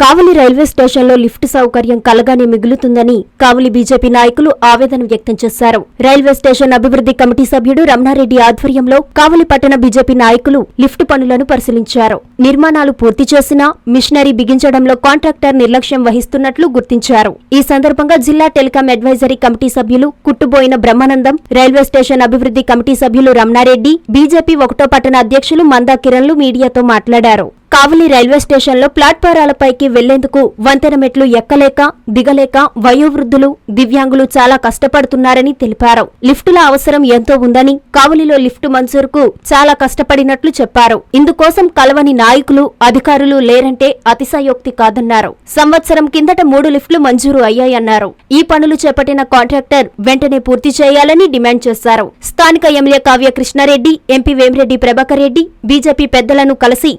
కావలి railway స్టేషన్లో lift సౌకర్యం కలగానే మిగులుతుందని కావలి BJP నాయకులు ఆవేదన వ్యక్తం చేశారు. రైల్వే స్టేషన్ అభివృద్ధి కమిటీ సభ్యుడు రమణారెడ్డి ఆధ్వర్యంలో కావలి పట్టణ బీజేపీ నాయకులు లిఫ్ట్ పనులను పరిశీలించారు. నిర్మాణాలు పూర్తి చేసినా మిషనరీ బిగించడంలో కాంట్రాక్టర్ నిర్లక్ష్యం వహిస్తున్నట్లు గుర్తించారు. ఈ సందర్భంగా జిల్లా టెలికాం అడ్వైజరీ కమిటీ సభ్యులు కుట్టుబోయిన బ్రహ్మానందం రైల్వే స్టేషన్ అభివృద్ధి కమిటీ సభ్యులు రమణారెడ్డి బీజేపీ ఒకటో పట్టణ అధ్యక్షులు మందా కిరణ్లు మీడియాతో మాట్లాడారు. కావలి రైల్వే స్టేషన్లో ప్లాట్ఫారాలపైకి వెళ్ళేందుకు వంతెన మెట్లు ఎక్కలేక దిగలేక వయోవృద్ధులు దివ్యాంగులు చాలా కష్టపడుతున్నారని తెలిపారు. లిఫ్టుల అవసరం ఎంతో ఉందని కావలిలో లిఫ్టు మంజూరుకు చాలా కష్టపడినట్లు చెప్పారు. ఇందుకోసం కలవని నాయకులు అధికారులు లేరంటే అతిశయోక్తి కాదన్నారు. సంవత్సరం కిందట మూడు లిఫ్టులు మంజూరు అయ్యాయన్నారు. ఈ పనులు చేపట్టిన కాంట్రాక్టర్ వెంటనే పూర్తి చేయాలని డిమాండ్ చేశారు. స్థానిక MLA Kavya Krishnareddy MP Vemireddy Prabhakar Reddy BJP పెద్దలను కలిసి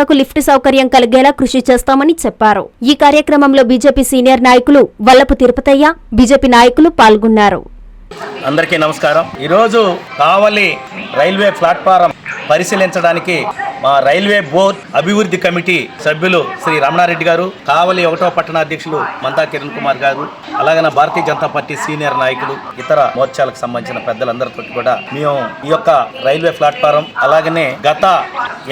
ప్రయాణికులకు లిఫ్ట్ సౌకర్యం కలిగేలా కృషి చేస్తామని చెప్పారు. ఈ కార్యక్రమంలో బీజేపీ సీనియర్ నాయకులు వల్లపు తిరుపతయ్య బీజేపీ నాయకులు పాల్గొన్నారు. అందరికీ నమస్కారం. ఈరోజు కావలి రైల్వే ప్లాట్ఫారం పరిశీలించడానికి మా రైల్వే బోర్డ్ అభివృద్ధి కమిటీ సభ్యులు శ్రీ రమణారెడ్డి గారు కావలి ఒకటో పట్టణ అధ్యక్షులు మంతా కిరణ్ కుమార్ గారు అలాగే నా భారతీయ జనతా పార్టీ సీనియర్ నాయకులు ఇతర మోర్చాలకు సంబంధించిన పెద్దలందరితో కూడా మేము ఈ యొక్క రైల్వే ప్లాట్ఫారం అలాగనే గత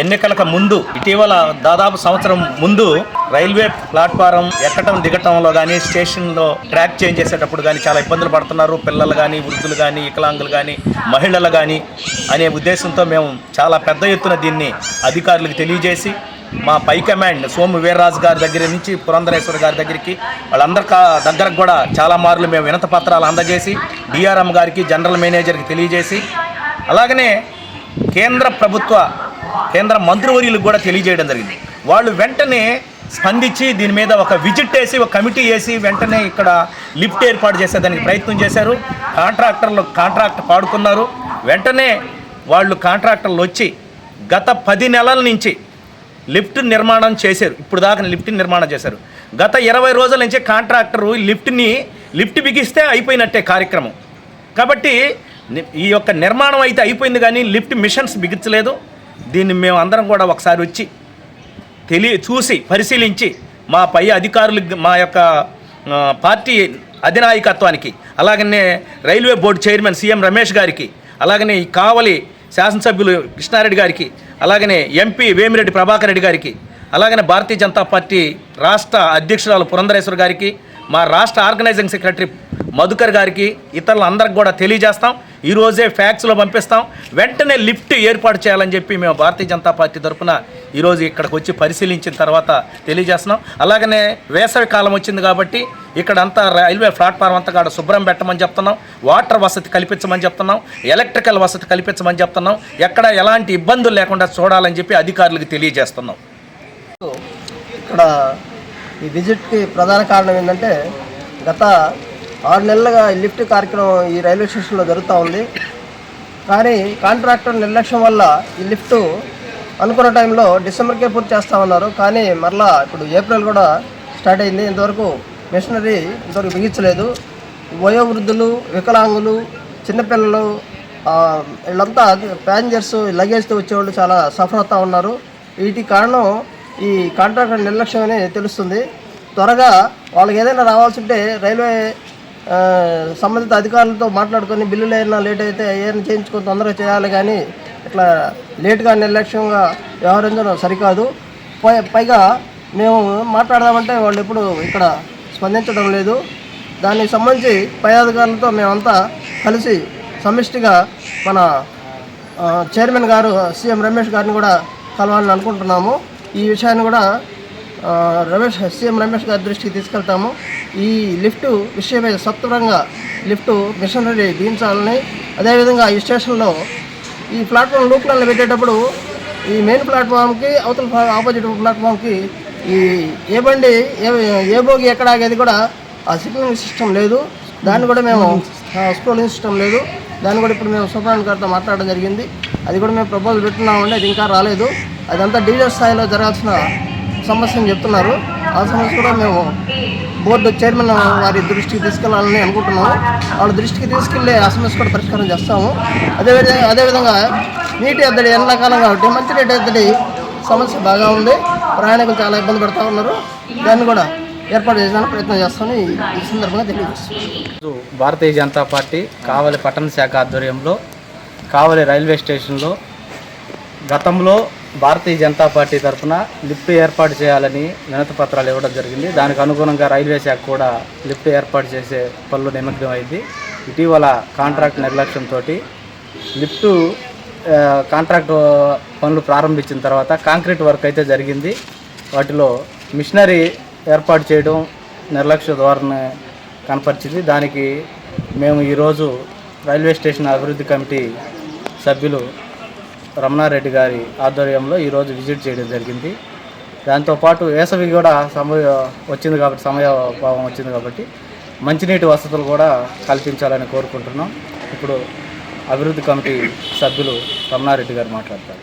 ఎన్నికలకు ముందు ఇటీవల దాదాపు సంవత్సరం ముందు రైల్వే ప్లాట్ఫారం ఎక్కటం దిగటంలో కానీ స్టేషన్లో ట్రాక్ చేంజ్ చేసేటప్పుడు కానీ చాలా ఇబ్బందులు పడుతున్నారు. పిల్లలు కానీ వృద్ధులు కానీ వికలాంగులు కానీ మహిళలు కానీ అనే ఉద్దేశంతో మేము చాలా పెద్ద ఎత్తున దీన్ని అధికారులకు తెలియజేసి మా పై కమాండ్ సోము వీర్రాజు గారి దగ్గర నుంచి పురంధరేశ్వర గారి దగ్గరికి వాళ్ళందరి దగ్గరకు కూడా చాలా మార్లు మేము వినత పత్రాలు అందజేసి డిఆర్ఎం గారికి జనరల్ మేనేజర్కి తెలియజేసి అలాగనే కేంద్ర ప్రభుత్వ కేంద్ర మంత్రివర్యులకు కూడా తెలియజేయడం జరిగింది. వాళ్ళు వెంటనే స్పందించి దీని మీద ఒక విజిట్ వేసి ఒక కమిటీ వేసి వెంటనే ఇక్కడ లిఫ్ట్ ఏర్పాటు చేసేదానికి ప్రయత్నం చేశారు. కాంట్రాక్టర్లు కాంట్రాక్ట్ పాడుకున్నారు. వెంటనే వాళ్ళు కాంట్రాక్టర్లు వచ్చి గత పది నెలల నుంచి లిఫ్ట్ నిర్మాణం చేశారు. ఇప్పుడు దాకా లిఫ్ట్ నిర్మాణం చేశారు. గత ఇరవై రోజుల నుంచి కాంట్రాక్టరు లిఫ్ట్ని లిఫ్ట్ బిగిస్తే అయిపోయినట్టే కార్యక్రమం. కాబట్టి ఈ యొక్క నిర్మాణం అయితే అయిపోయింది కానీ లిఫ్ట్ మిషన్స్ బిగించలేదు. దీన్ని మేము అందరం కూడా ఒకసారి వచ్చి తెలియ చూసి పరిశీలించి మా పై అధికారులు మా యొక్క పార్టీ అధినాయకత్వానికి అలాగనే railway board chairman CM Ramesh గారికి అలాగనే ఈ కావలి శాసనసభ్యులు కృష్ణారెడ్డి గారికి అలాగనే ఎంపీ వేమిరెడ్డి ప్రభాకర్ రెడ్డి గారికి అలాగనే భారతీయ జనతా పార్టీ రాష్ట్ర అధ్యక్షురాలు పురంధరేశ్వర్ గారికి మా రాష్ట్ర ఆర్గనైజింగ్ సెక్రటరీ మధుకర్ గారికి ఇతరులందరికి కూడా తెలియజేస్తాం. ఈరోజే ఫ్యాక్స్లో పంపిస్తాం. వెంటనే లిఫ్ట్ ఏర్పాటు చేయాలని చెప్పి మేము భారతీయ జనతా పార్టీ తరఫున ఈరోజు ఇక్కడికి వచ్చి పరిశీలించిన తర్వాత తెలియజేస్తున్నాం. అలాగనే వేసవి కాలం వచ్చింది కాబట్టి ఇక్కడ అంతా రైల్వే ప్లాట్ఫామ్ అంతా కాడ శుభ్రం పెట్టమని చెప్తున్నాం. వాటర్ వసతి కల్పించమని చెప్తున్నాం. ఎలక్ట్రికల్ వసతి కల్పించమని చెప్తున్నాం. ఎక్కడ ఎలాంటి ఇబ్బందులు లేకుండా చూడాలని చెప్పి అధికారులకు తెలియజేస్తున్నాం. ఇక్కడ ఈ విజిట్కి ప్రధాన కారణం ఏంటంటే గత ఆరు నెలలుగా ఈ లిఫ్ట్ కార్యక్రమం ఈ రైల్వే స్టేషన్లో జరుగుతూ ఉంది. కానీ కాంట్రాక్టర్ నిర్లక్ష్యం వల్ల ఈ లిఫ్ట్ అనుకున్న టైంలో డిసెంబర్కే పూర్తి చేస్తామన్నారు కానీ మరలా ఇప్పుడు ఏప్రిల్ కూడా స్టార్ట్ అయింది. ఇంతవరకు మిషనరీ ఇంతవరకు బిగించలేదు. వయోవృద్ధులు వికలాంగులు చిన్నపిల్లలు వీళ్ళంతా ప్యాసింజర్స్ లగేజ్తో వచ్చేవాళ్ళు చాలా సఫర్ అవుతూ ఉన్నారు. వీటి కారణం ఈ కాంట్రాక్టర్ నిర్లక్ష్యం అని తెలుస్తుంది. త్వరగా వాళ్ళకి ఏదైనా రావాల్సి ఉంటే రైల్వే సంబంధిత అధికారులతో మాట్లాడుకొని బిల్లులు ఏమైనా లేట్ అయితే ఏమైనా చేయించుకొని తొందరగా చేయాలి కానీ ఇట్లా లేట్గా నిర్లక్ష్యంగా వ్యవహరించడం సరికాదు. పై- పైగా మేము మాట్లాడదామంటే వాళ్ళు ఎప్పుడు ఇక్కడ స్పందించడం లేదు. దానికి సంబంధించి పై అధికారులతో మేమంతా కలిసి సమిష్టిగా మన చైర్మన్ గారు సీఎం రమేష్ గారిని కూడా కలవాలని అనుకుంటున్నాము. ఈ విషయాన్ని కూడా రమేష్ సీఎం రమేష్ గారి దృష్టికి తీసుకెళ్తాము. ఈ లిఫ్ట్ విషయమై సత్వరంగా లిఫ్ట్ మిషనరీ దించాలని అదేవిధంగా ఈ స్టేషన్లో ఈ ప్లాట్ఫామ్ లూప్లలో పెట్టేటప్పుడు ఈ మెయిన్ ప్లాట్ఫామ్కి అవతల ఆపోజిట్ ప్లాట్ఫామ్కి ఈ ఏ బండి ఏ ఏ బోగి ఎక్కడ ఆగేది కూడా ఆ సిగ్నలింగ్ సిస్టమ్ లేదు. దాన్ని కూడా మేము స్క్రోలింగ్ సిస్టమ్ లేదు. దాన్ని కూడా ఇప్పుడు మేము సూపరాండ్ గారితో మాట్లాడడం జరిగింది. అది కూడా మేము ప్రపోజల్ పెట్టున్నామండి అది ఇంకా రాలేదు. అదంతా డివిజన్ స్థాయిలో జరగాల్సిన సమస్యను చెప్తున్నారు. ఆ సమస్య కూడా మేము బోర్డు చైర్మన్ వారి దృష్టికి తీసుకెళ్ళాలని అనుకుంటున్నాము. వాళ్ళ దృష్టికి తీసుకెళ్ళి ఆ సమస్య కూడా పరిష్కారం చేస్తాము. అదేవిధంగా అదేవిధంగా నీటి ఎద్దడి ఎండాకాలం కాబట్టి మంచి నీటి ఎద్దడి సమస్య బాగా ఉంది. ప్రయాణికులు చాలా ఇబ్బంది పడుతూ ఉన్నారు. దాన్ని కూడా ఏర్పాటు చేయడానికి ప్రయత్నం చేస్తామని ఈ సందర్భంగా తెలియజేస్తుంది భారతీయ జనతా పార్టీ కావలి పట్టణ శాఖ ఆధ్వర్యంలో కావలి రైల్వే స్టేషన్లో గతంలో భారతీయ జనతా పార్టీ తరఫున లిఫ్ట్ ఏర్పాటు చేయాలని వినతి పత్రాలు ఇవ్వడం జరిగింది. దానికి అనుగుణంగా రైల్వే శాఖ కూడా లిఫ్ట్ ఏర్పాటు చేసే పనులు నిమగ్నం అయింది ఇటీవల కాంట్రాక్ట్ నిర్లక్ష్యంతో లిఫ్టు కాంట్రాక్ట్ పనులు ప్రారంభించిన తర్వాత కాంక్రీట్ వర్క్ అయితే జరిగింది. వాటిలో మిషనరీ ఏర్పాటు చేయడం నిర్లక్ష్య ధోరణి కనపరిచింది. దానికి మేము ఈరోజు రైల్వే స్టేషన్ అభివృద్ధి కమిటీ సభ్యులు రమణారెడ్డి గారి ఆధ్వర్యంలో ఈరోజు విజిట్ చేయడం జరిగింది. దాంతోపాటు వేసవి కూడా సమయ వచ్చింది కాబట్టి సమయభావం వచ్చింది కాబట్టి మంచినీటి వసతులు కూడా కల్పించాలని కోరుకుంటున్నాం. ఇప్పుడు అభివృద్ధి కమిటీ సభ్యులు రమణారెడ్డి గారు మాట్లాడతారు.